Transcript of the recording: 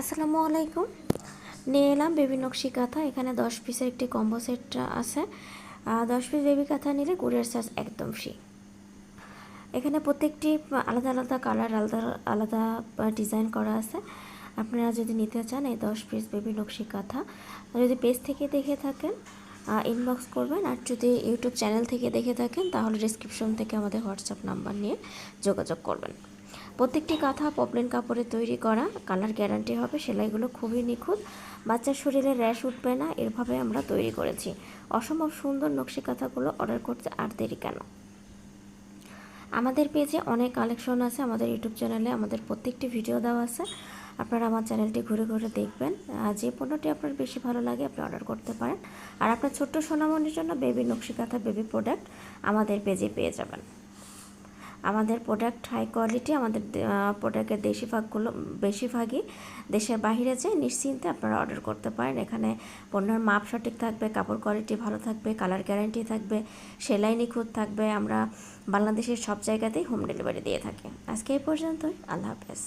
আসসালামু আলাইকুম। নিয়ে এলাম বেবি নকশি কাঁথা। এখানে দশ পিসের একটি কম্বো সেট আছে। দশ পিস বেবি কাঁথা নিলে কুরিয়ার চার্জ একদম ফ্রি এখানে প্রত্যেকটি আলাদা আলাদা কালার, আলাদা আলাদা ডিজাইন করা আছে। আপনারা যদি নিতে চান এই দশ পিস বেবি নকশি কাঁথা, যদি পেজ থেকে দেখে থাকেন ইনবক্স করবেন। আর যদি ইউটিউব চ্যানেল থেকে দেখে থাকেন, তাহলে ডিসক্রিপশন থেকে আমাদের হোয়াটসঅ্যাপ নাম্বার নিয়ে যোগাযোগ করবেন। প্রত্যেকটি কাঁথা পপলিন কাপড়ে তৈরি করা, কালার গ্যারান্টি হবে, সেলাইগুলো খুবই নিখুঁত। বাচ্চার শরীরে র্যাশ উঠবে না, এরভাবে আমরা তৈরি করেছি। অসম্ভব সুন্দর নকশি কাঁথাগুলো অর্ডার করতে আর দেরি কেন? আমাদের পেজে অনেক কালেকশন আছে, আমাদের ইউটিউব চ্যানেলে আমাদের প্রত্যেকটি ভিডিও দেওয়া আছে। আপনারা আমার চ্যানেলটি ঘুরে ঘুরে দেখবেন। যে পণ্যটি আপনার বেশি ভালো লাগে, আপনি অর্ডার করতে পারেন। আর আপনার ছোট্ট সোনামণির জন্য বেবি নকশি কাঁথা, বেবি প্রোডাক্ট আমাদের পেজে পেয়ে যাবেন। আমাদের প্রোডাক্ট হাই কোয়ালিটি আমাদের প্রোডাক্টের বেশিরভাগগুলো, বেশিরভাগই দেশের বাইরে যায়, নিশ্চিন্তে আপনারা অর্ডার করতে পারেন। এখানে পণ্যের মাপ সঠিক থাকবে, কাপড় কোয়ালিটি ভালো থাকবে কালার গ্যারান্টি থাকবে, সেলাই নিখুঁত থাকবে। আমরা বাংলাদেশের সব জায়গাতেই হোম ডেলিভারি দিয়ে থাকি। আজকে এই পর্যন্তই, আল্লাহ হাফেজ।